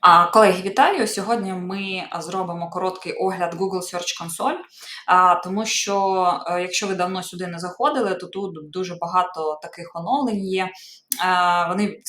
А, Колеги, вітаю! Сьогодні ми зробимо короткий огляд Google Search Console, а, тому що, е, якщо ви давно сюди не заходили, то тут дуже багато таких оновлень є. А, Вони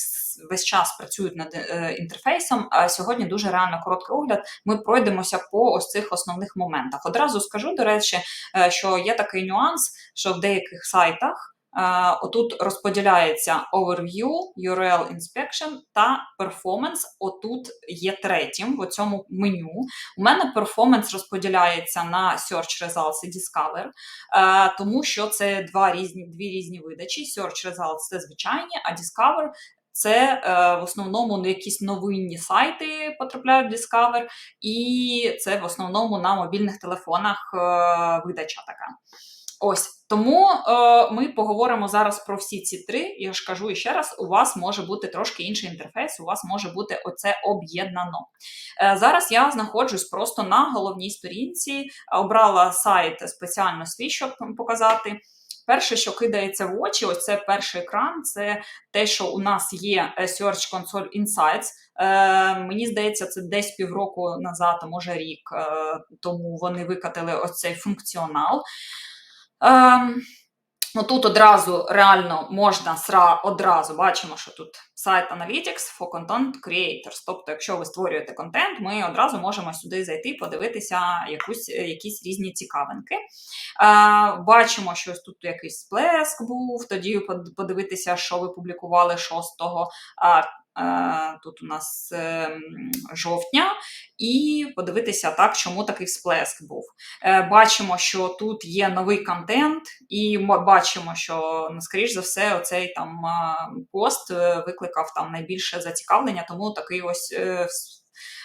весь час працюють над е, інтерфейсом. А сьогодні дуже реально короткий огляд. Ми пройдемося по ось цих основних моментах. Одразу скажу, до речі, е, що є такий нюанс, що в деяких сайтах. Е, Отут розподіляється Overview, URL Inspection та Performance. Отут є третім в цьому меню. У мене Performance розподіляється на Search Results і Discover, е, тому що це два різні, дві різні видачі. Search Results це звичайні, а Discover це е, в основному на якісь новинні сайти потрапляють в Discover, і це в основному на мобільних телефонах видача така. Ось тому е, ми поговоримо зараз про всі ці три. Я ж кажу ще раз: у вас може бути трошки інший інтерфейс, у вас може бути оце об'єднано. Е, зараз я знаходжусь просто на головній сторінці, обрала сайт спеціально свій, щоб показати. Перше, що кидається в очі, ось це перший екран, це те, що у нас є е, Search Console Insights. Е, мені здається, це десь півроку назад, а може рік, е, тому вони викатили ось цей функціонал. Ем, Ну, тут одразу реально можна сра одразу бачимо, що тут сайт Analytics for Content Creators. Тобто, якщо ви створюєте контент, ми одразу можемо сюди зайти, подивитися якусь, якісь різні цікавинки. Е, бачимо, що тут якийсь сплеск був, тоді подивитися, що ви публікували 6-го. Е, тут у нас е, жовтня, і подивитися, так, чому такий всплеск був. Е, бачимо, що тут є новий контент, і бачимо, що, ну, скоріш за все, оцей там пост викликав там найбільше зацікавлення, тому такий ось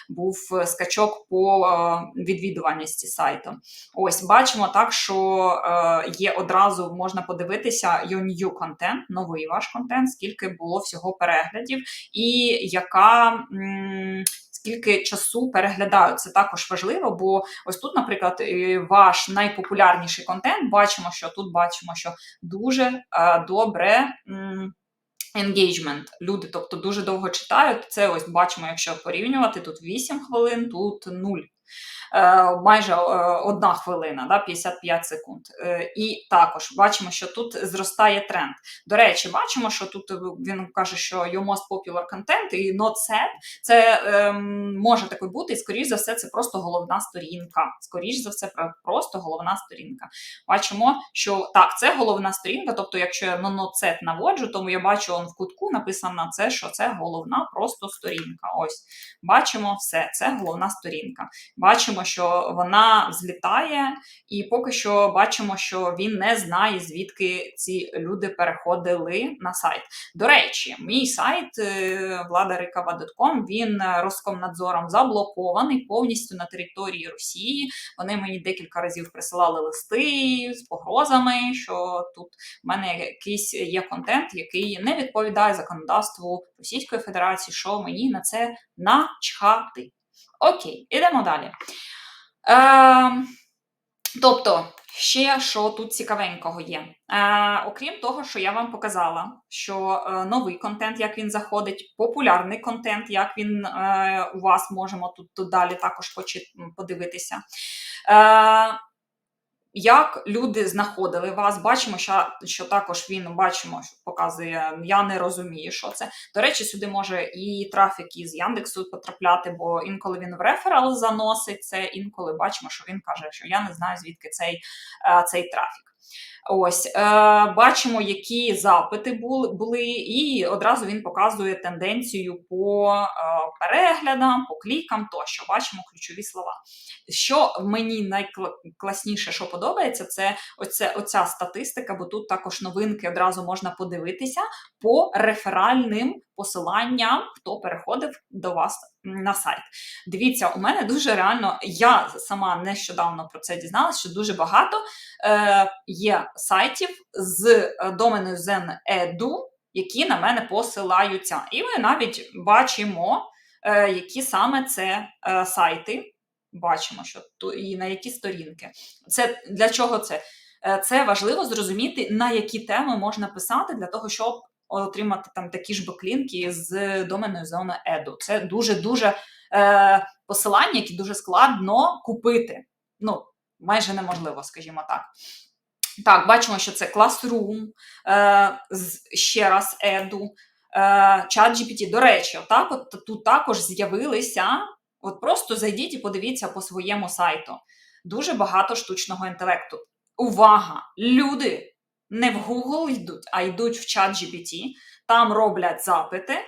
був е, скачок по е, відвідуваності сайту. Ось бачимо так, що е, є одразу можна подивитися your new content, новий ваш контент, скільки було всього переглядів, і яка. Скільки часу переглядають, це також важливо, бо ось тут, наприклад, ваш найпопулярніший контент, бачимо, що тут бачимо, що дуже добре. Engagement. Люди, тобто, дуже довго читають. Це ось бачимо, якщо порівнювати, тут 8 хвилин, тут 0. Е, майже е, одна хвилина, да, 55 секунд. Е, і також бачимо, що тут зростає тренд. До речі, бачимо, що тут він каже, що your most popular content і not set, це ем, може таке бути, і скоріш за все, це просто головна сторінка. Скоріш за все, просто головна сторінка. Бачимо, що так, це головна сторінка. Тобто, якщо я на not set наводжу, тому я бачу он в кутку написано це, що це головна просто сторінка. Ось бачимо все, це головна сторінка. Бачимо бачимо, що вона злітає, і поки що бачимо, що він не знає, звідки ці люди переходили на сайт. До речі, мій сайт е, vladarikava.com, він Роскомнадзором заблокований повністю на території Росії. Вони мені декілька разів присилали листи з погрозами, що тут в мене якийсь є контент, який не відповідає законодавству Російської Федерації, що мені на це начхати. Окей, ідемо далі. Е, Тобто, ще що тут цікавенького є. Е, Окрім того, що я вам показала, що е, новий контент, як він заходить, популярний контент, як він е, у вас можемо тут, тут далі також подивитися. Е, як люди знаходили вас, бачимо, що що також він бачимо, що показує. Я не розумію, що це. До речі, сюди може і трафік із Яндексу потрапляти, бо інколи він в реферал заносить це, інколи бачимо, що він каже, що я не знаю, звідки цей, е, цей трафік. Ось е, бачимо, які запити були, і одразу він показує тенденцію по е, переглядам, по клікам тощо. Бачимо ключові слова. Що мені найкласніше, що подобається, це оце, оця статистика, бо тут також новинки одразу можна подивитися по реферальним посиланням, хто переходив до вас на сайт. Дивіться, у мене дуже реально, я сама нещодавно про це дізналася, що дуже багато е, є сайтів з е, доменою Zen.edu, які на мене посилаються. І ми навіть бачимо, е, які саме це е, сайти. Бачимо, що ту, і на які сторінки. Це Для чого це? Е, це важливо зрозуміти, на які теми можна писати, для того, щоб отримати там такі ж беклінки з доменною зоною Edu. Це дуже-дуже е, посилання, які дуже складно купити. Ну, майже неможливо, скажімо так. Так, бачимо, що це Classroom, е, ще раз Edu, е, ChatGPT. До речі, отак от тут також з'явилися. От просто зайдіть і подивіться по своєму сайту. Дуже багато штучного інтелекту. Увага! Люди не в Google йдуть, а йдуть в чат GPT, там роблять запити.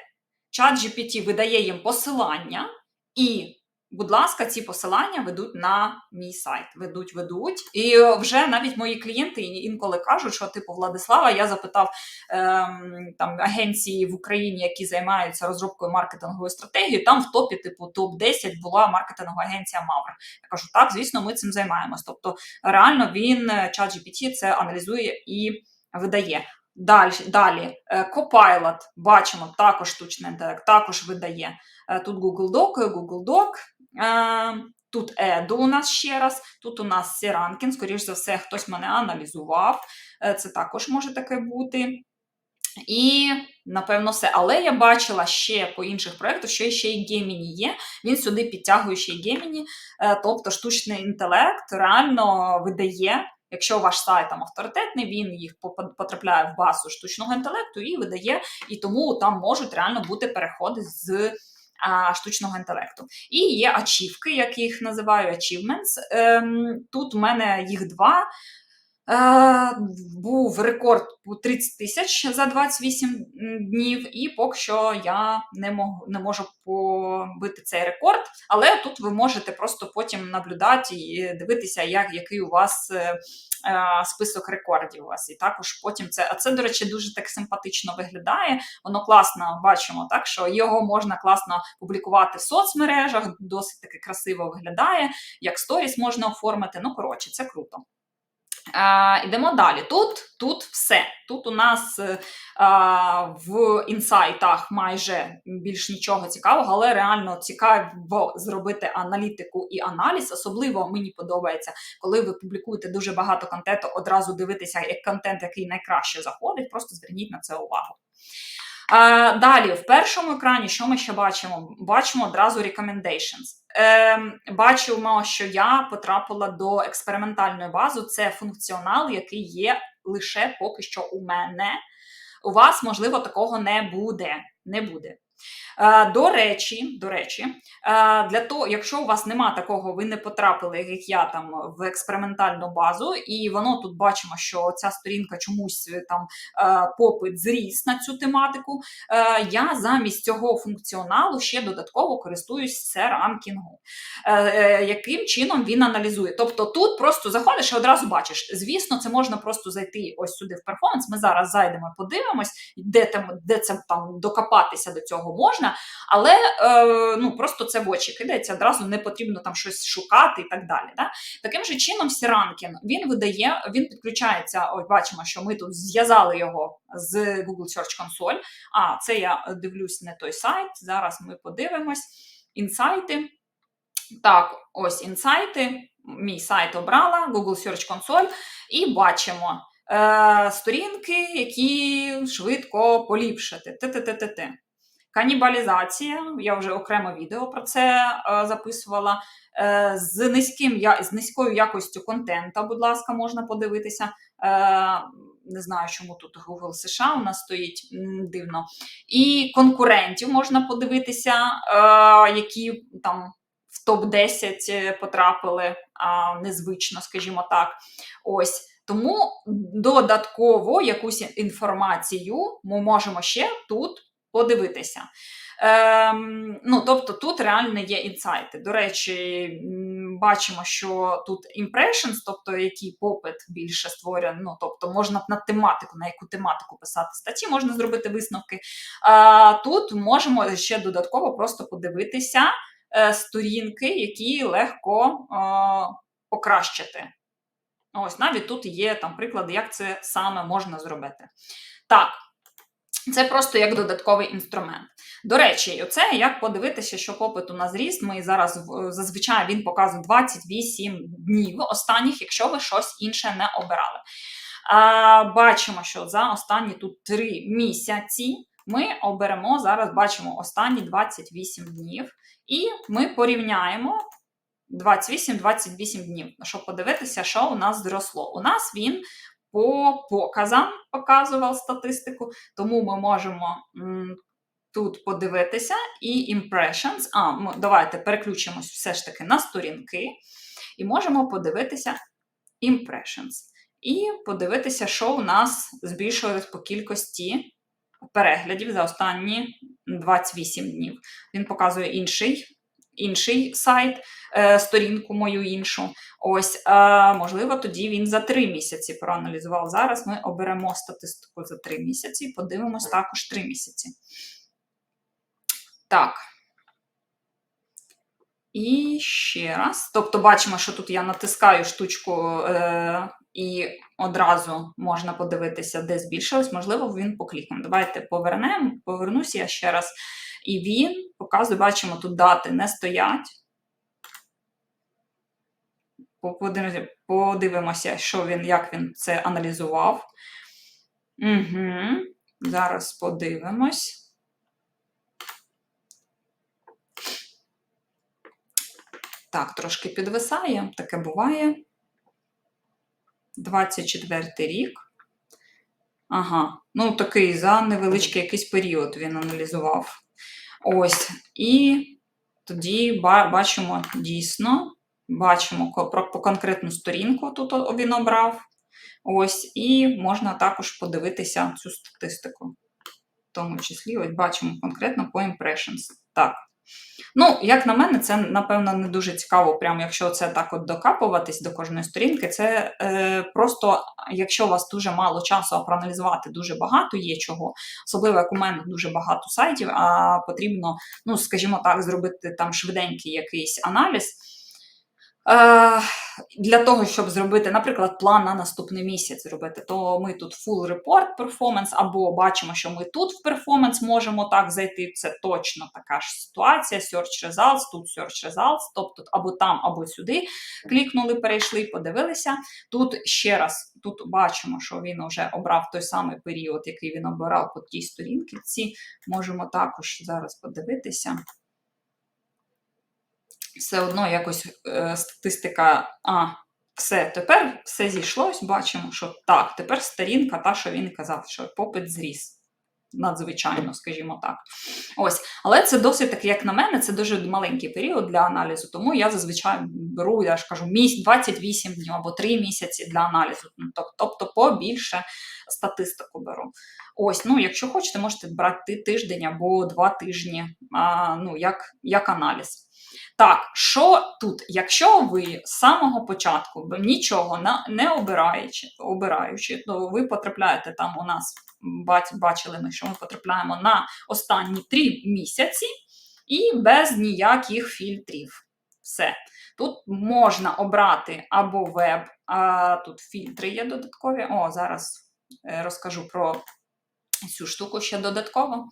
Чат GPT видає їм посилання, і, будь ласка, ці посилання ведуть на мій сайт. Ведуть, ведуть. І вже навіть мої клієнти інколи кажуть, що типу Владислава, я запитав ем, там агенції в Україні, які займаються розробкою маркетингової стратегії. Там в топі, типу, топ 10 була маркетингова агенція Мавр. Я кажу, так, звісно, ми цим займаємось. Тобто, реально він е, ChatGPT це аналізує і видає. Далі, далі е, Copilot, бачимо, також штучний інтелект, також видає. Е, Тут Google Doc, Google Doc, тут Edu у нас ще раз, тут у нас Сіранкін, скоріш за все, хтось мене аналізував. Е, Це також може таке бути. І, напевно, все. Але я бачила ще по інших проєктах, що ще й Gemini є. Він сюди підтягує ще й е, тобто штучний інтелект реально видає. Якщо ваш сайт там авторитетний, він їх потрапляє в базу штучного інтелекту і видає, і тому там можуть реально бути переходи з штучного інтелекту. І є ачівки, як їх називаю, achievements. Ем, тут у мене їх два. Е, був рекорд у 30 тисяч за 28 днів, і поки що я не можу, не можу побити цей рекорд. Але тут ви можете просто потім наблюдати і дивитися, як, який у вас е, е, список рекордів у вас. І також потім це. А це, до речі, дуже так симпатично виглядає. Воно класно бачимо, так що його можна класно публікувати в соцмережах, досить таки красиво виглядає, як сторіс можна оформити. Ну, коротше, це круто. А, Ідемо далі. Тут тут все. Тут у нас е, а, в інсайтах майже більш нічого цікавого, але реально цікаво зробити аналітику і аналіз. Особливо мені подобається, коли ви публікуєте дуже багато контенту, одразу дивитися, як контент, який найкраще заходить. Просто зверніть на це увагу. А, Далі, в першому екрані, що ми ще бачимо? Бачимо одразу recommendations. Е, Бачимо, що я потрапила до експериментальної бази. Це функціонал, який є лише поки що у мене. У вас, можливо, такого не буде. Не буде. Е, До речі, до речі, е, для того, якщо у вас нема такого, ви не потрапили, як я там в експериментальну базу, і воно тут бачимо, що ця сторінка чомусь е, там попит зріс на цю тематику. Я замість цього функціоналу ще додатково користуюсь серанкінгу. Яким чином він аналізує? Тобто тут просто заходиш і одразу бачиш. Звісно, це можна просто зайти ось сюди в перформанс. Ми зараз зайдемо, подивимось, де там, де це там докопатися до цього можна, але е, ну просто це в очі кидається, одразу не потрібно там щось шукати і так далі. Да? Таким же чином, Сіранкін він видає, він підключається. Ось бачимо, що ми тут зв'язали його з Google Search Console. А це я дивлюсь не той сайт. Зараз ми подивимось. Інсайти. Так, ось інсайти. Мій сайт обрала, Google Search Console, і бачимо е, сторінки, які швидко поліпшити. Т-т-т-т-т. Канібалізація, я вже окремо відео про це е, записувала. Е, з, низьким, з низькою якостю контента, будь ласка, можна подивитися. Е, не знаю, чому тут Google США у нас стоїть дивно. І конкурентів можна подивитися, які там в топ-10 потрапили незвично, скажімо так. Ось. Тому додатково якусь інформацію ми можемо ще тут подивитися. Ем, ну, Тобто тут реально є інсайти. До речі, бачимо, що тут impressions, тобто який попит більше створює, ну, тобто можна на тематику, на яку тематику писати статті, можна зробити висновки. А тут можемо ще додатково просто подивитися е, сторінки, які легко е, покращити. Ось навіть тут є там приклади, як це саме можна зробити. Так. Це просто як додатковий інструмент. До речі, оце як подивитися, що попит у нас зріст. Ми зараз в- зазвичай він показує 28 днів останніх, якщо ви щось інше не обирали. А, бачимо, що за останні тут 3 місяці ми оберемо зараз, бачимо останні 28 днів, і ми порівняємо 28-28 днів, щоб подивитися, що у нас зросло. У нас він по показам показував статистику, тому ми можемо тут подивитися і impressions. А, ми, давайте переключимось все ж таки на сторінки, і можемо подивитися impressions. І подивитися, що у нас збільшилось по кількості переглядів за останні 28 днів. Він показує інший. Інший сайт, е, сторінку мою іншу. Ось, можливо, тоді він за три місяці проаналізував. Зараз ми оберемо статистику за три місяці і подивимось також три місяці. Так. І ще раз. Тобто, бачимо, що тут я натискаю штучку е, і одразу можна подивитися, де збільшилось. Можливо, він поклікнув. Давайте повернемо, повернуся я ще раз. І він показує, бачимо, тут дати не стоять. Подивимося, що він, як він це аналізував. Угу. Зараз подивимось. Так, трошки підвисає, таке буває. 24 рік. Ага, ну такий за невеличкий якийсь період він аналізував. Ось. І тоді бачимо дійсно, бачимо по конкретну сторінку тут він обрав. Ось, і можна також подивитися цю статистику. В тому числі, ось бачимо конкретно по impressions. Так. Ну, як на мене, це, напевно, не дуже цікаво, прямо якщо це так от докапуватись до кожної сторінки. Це е, просто, якщо у вас дуже мало часу, а проаналізувати дуже багато є чого, особливо як у мене дуже багато сайтів, а потрібно, ну, скажімо так, зробити там швиденький якийсь аналіз. Е, для того, щоб зробити, наприклад, план на наступний місяць зробити, то ми тут full report performance, або бачимо, що ми тут в performance можемо так зайти. Це точно така ж ситуація. Search results, тут search results, тобто або там, або сюди клікнули, перейшли, подивилися. Тут ще раз тут бачимо, що він вже обрав той самий період, який він обирав по тій сторінці. Можемо також зараз подивитися все одно якось е, статистика. А, все, тепер все зійшлось, бачимо, що так, тепер сторінка, та, що він казав, що попит зріс. Надзвичайно, скажімо так. Ось, але це досить таки, як на мене, це дуже маленький період для аналізу. Тому я зазвичай беру, я ж кажу, місяць 28 днів або 3 місяці для аналізу. Ну, тобто побільше статистику беру. Ось, ну, якщо хочете, можете брати тиждень або два тижні, ну, як, як аналіз. Так, що тут? Якщо ви з самого початку нічого не обираючи, обираючи, то ви потрапляєте там у нас, бачили ми, що ми потрапляємо на останні три місяці і без ніяких фільтрів. Все. Тут можна обрати або веб, а тут фільтри є додаткові. О, зараз е, розкажу про цю штуку ще додатково.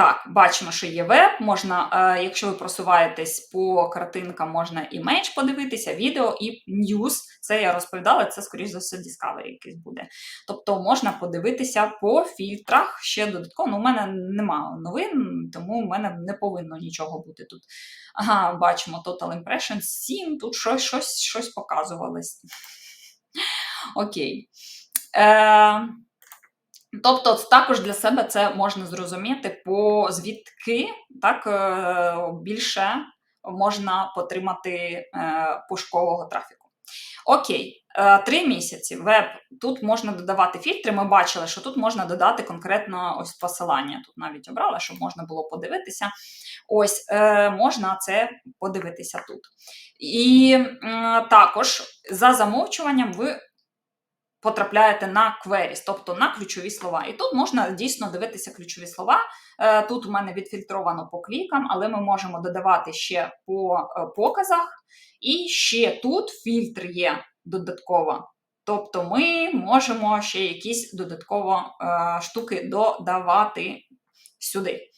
Так, бачимо, що є веб, можна, е, якщо ви просуваєтесь по картинкам, можна і менш подивитися, відео і ньюз. Це я розповідала, це, скоріш за все, Discovery якийсь буде. Тобто можна подивитися по фільтрах ще додатково. Ну, У мене немає новин, тому в мене не повинно нічого бути тут. Ага, бачимо Total Impressions 7, тут щось щось, щось показувалось. Окей. Е, Тобто, також для себе це можна зрозуміти, по звідки так е, більше можна потримати е, пошукового трафіку. Окей, е, три місяці. Веб тут можна додавати фільтри. Ми бачили, що тут можна додати конкретно ось посилання. Тут навіть обрала, щоб можна було подивитися. Ось можна це подивитися тут. І також за замовчуванням ви потрапляєте на queries, тобто на ключові слова. І тут можна дійсно дивитися ключові слова. Е, тут у мене відфільтровано по клікам, але ми можемо додавати ще по е, показах. І ще тут фільтр є додатково. Тобто ми можемо ще якісь додатково е, штуки додавати сюди.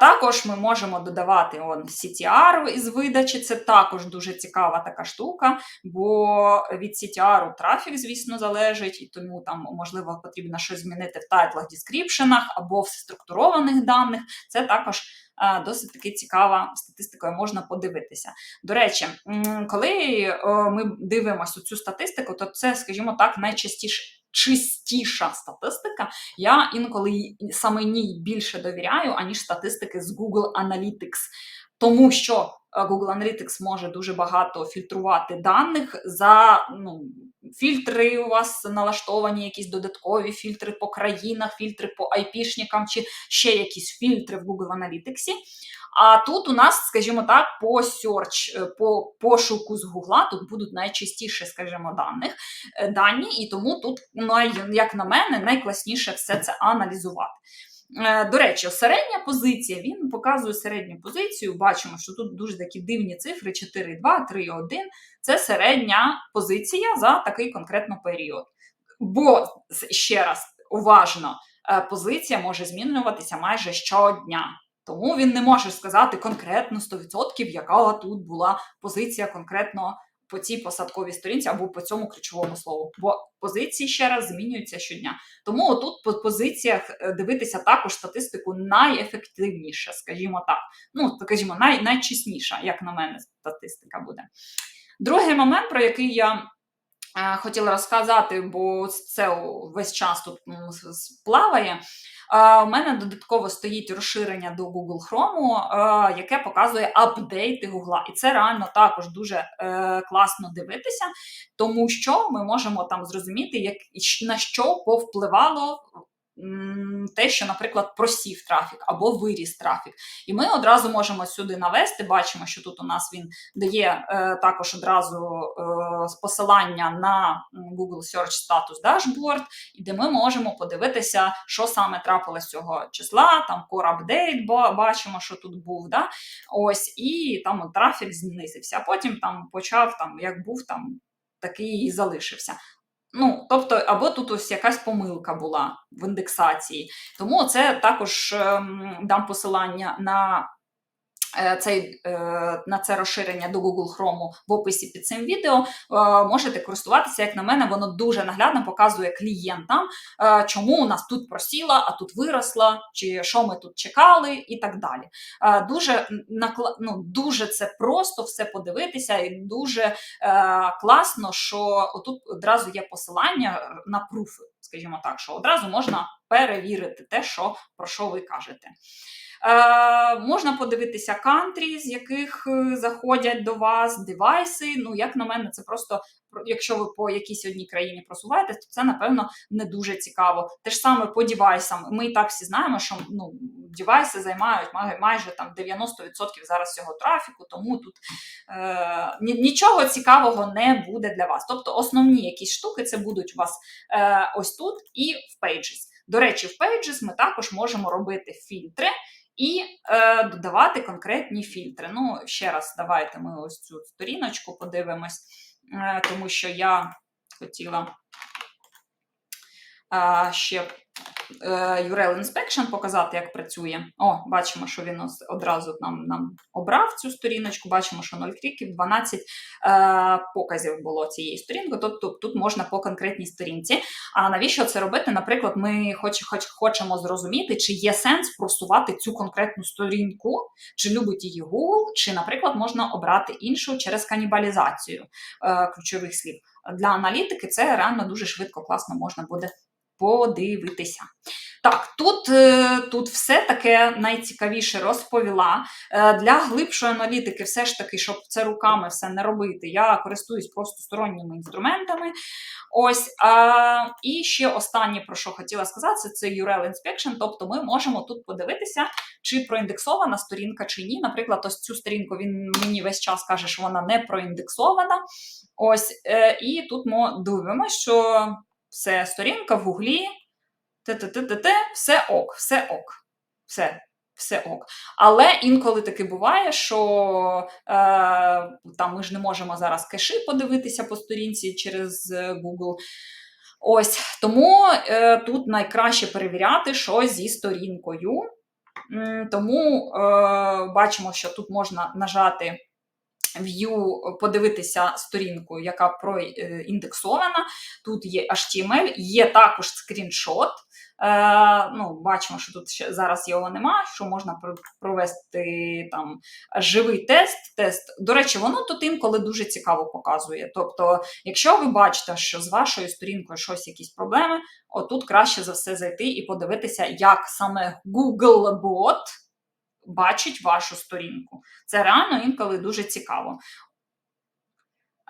Також ми можемо додавати он, CTR із видачі, це також дуже цікава така штука, бо від CTR трафік, звісно, залежить, і тому там, можливо, потрібно щось змінити в тайтлах, дескріпшенах або в структурованих даних. Це також досить таки цікава статистикою можна подивитися. До речі, коли ми дивимося цю статистику, то це, скажімо так, найчастіше чистіша статистика. Я інколи саме ній більше довіряю, аніж статистики з Google Analytics. Тому що е, Google Analytics може дуже багато фільтрувати даних за ну, фільтри у вас налаштовані, якісь додаткові фільтри по країнах, фільтри по айпішникам чи ще якісь фільтри в Google Analytics. А тут у нас, скажімо так, по search, е, по пошуку з Гугла тут будуть найчастіше, скажімо, даних, е, дані, і тому тут, ну, як на мене, найкласніше все це аналізувати. Е, до речі, середня позиція, він показує середню позицію. Бачимо, що тут дуже такі дивні цифри: 4,2, 3,1. Це середня позиція за такий конкретно період. Бо, ще раз, уважно, позиція може змінюватися майже щодня. Тому він не може сказати конкретно 100%, яка тут була позиція конкретно по цій посадковій сторінці або по цьому ключовому слову. Бо позиції ще раз змінюються щодня. Тому отут по позиціях е, дивитися також статистику найефективніше, скажімо так. Ну, скажімо, най, найчесніша, як на мене, статистика буде. Другий момент, про який я е, хотіла розказати, бо це весь час тут плаває. У мене додатково стоїть розширення до Google Chrome, яке показує апдейти Google. І це реально також дуже е, класно дивитися, тому що ми можемо там зрозуміти, як на що повпливало те, що, наприклад, просів трафік або виріс трафік. І ми одразу можемо сюди навести. Бачимо, що тут у нас він дає е, також одразу е, посилання на Google Search Status Dashboard, де ми можемо подивитися, що саме трапилось цього числа, там core update, бо бачимо, що тут був. да? Ось, І там трафік знизився. А потім там почав, там, як був, там такий і залишився. Ну, тобто, або тут ось якась помилка була в індексації. Тому це також ем, дам посилання на цей, е, на це розширення до Google Chrome в описі під цим відео. Е, можете користуватися, як на мене, воно дуже наглядно показує клієнтам, чому у нас тут просіла, а тут виросла, чи що ми тут чекали, і так далі. Дуже ну, дуже це просто все подивитися, і дуже класно, що тут одразу є посилання на пруфи, скажімо так, що одразу можна перевірити те, що про що ви кажете. Е, Можна подивитися кантрі, з яких е, заходять до вас девайси. Ну, як на мене, це просто, якщо ви по якійсь одній країні просуваєтесь, то це, напевно, не дуже цікаво. Те ж саме по девайсам. Ми і так всі знаємо, що ну, девайси займають майже там 90% зараз цього трафіку, тому тут е, нічого цікавого не буде для вас. Тобто основні якісь штуки це будуть у вас е, ось тут і в Pages. До речі, в Pages ми також можемо робити фільтри і е, додавати конкретні фільтри. Ну, ще раз, давайте ми ось цю сторіночку подивимось, е, тому що я хотіла е, ще URL е, Inspection показати, як працює. О, бачимо, що він одразу нам нам обрав цю сторіночку. Бачимо, що 0 кліків, 12 е, показів було цієї сторінки. Тобто тут можна по конкретній сторінці. А навіщо це робити? Наприклад, ми хоч, хоч хочемо зрозуміти, чи є сенс просувати цю конкретну сторінку, чи любить її Google, чи, наприклад, можна обрати іншу через канібалізацію е, ключових слів. Для аналітики це реально дуже швидко, класно можна буде подивитися. Так, тут е, тут все таке найцікавіше розповіла. Е, для глибшої аналітики, все ж таки, щоб це руками все не робити, я користуюсь просто сторонніми інструментами. Ось, І ще останнє, про що хотіла сказати, це URL Inspection. Тобто ми можемо тут подивитися, чи проіндексована сторінка, чи ні. Наприклад, ось цю сторінку він мені весь час каже, що вона не проіндексована. Ось, е, І тут ми дивимося, що все, сторінка в гуглі, те-те-те-те, все ок, все ок. Все. Все ок. Але інколи таки буває, що е, там ми ж не можемо зараз кеші подивитися по сторінці через е, Google. Ось тому е, тут найкраще перевіряти, що зі сторінкою. Тому е, бачимо, що тут можна нажати View, подивитися сторінку, яка проіндексована. Тут є HTML, є також скріншот. Е, ну, Бачимо, що тут ще зараз його нема, що можна провести там живий тест. тест. До речі, воно тут інколи дуже цікаво показує. Тобто, якщо ви бачите, що з вашою сторінкою щось якісь проблеми, отут краще за все зайти і подивитися, як саме Googlebot бачить вашу сторінку. Це реально інколи дуже цікаво.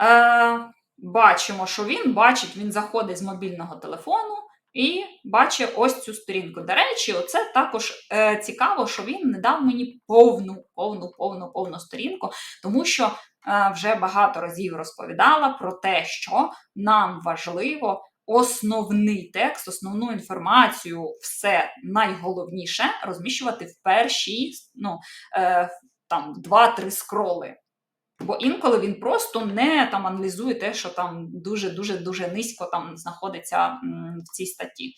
Е, бачимо, що він бачить, він заходить з мобільного телефону і бачить ось цю сторінку. До речі, оце також е, цікаво, що він не дав мені повну, повну, повну, повну сторінку, тому що е, вже багато разів розповідала про те, що нам важливо основний текст, основну інформацію, все найголовніше розміщувати в перші ну, е, там, 2-3 скроли. Бо інколи він просто не там аналізує те, що там дуже-дуже дуже низько там знаходиться в цій статті.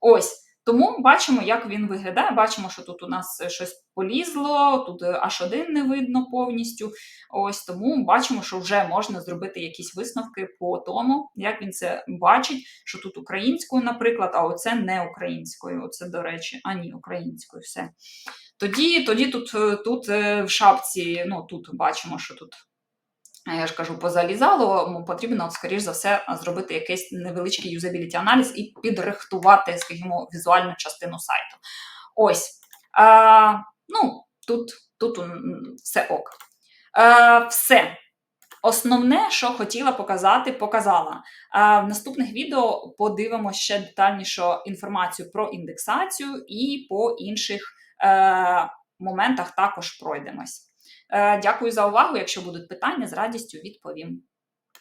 Ось. Тому бачимо, як він виглядає. Бачимо, що тут у нас щось полізло, тут аж один не видно повністю. Ось тому бачимо, що вже можна зробити якісь висновки по тому, як він це бачить, що тут українською, наприклад, а оце не українською. Оце, до речі, а ні, українською все. Тоді, тоді тут, тут е, в шапці, ну тут бачимо, що тут. Я ж кажу, позалізало, потрібно, скоріш за все, зробити якийсь невеличкий юзабіліті аналіз і підрихтувати, скажімо, візуальну частину сайту. Ось. А, ну, тут, тут все ок. А, все. Основне, що хотіла показати, показала. А в наступних відео подивимося ще детальніше інформацію про індексацію і по інших е, моментах також пройдемось. Е, дякую за увагу. Якщо будуть питання, з радістю відповім.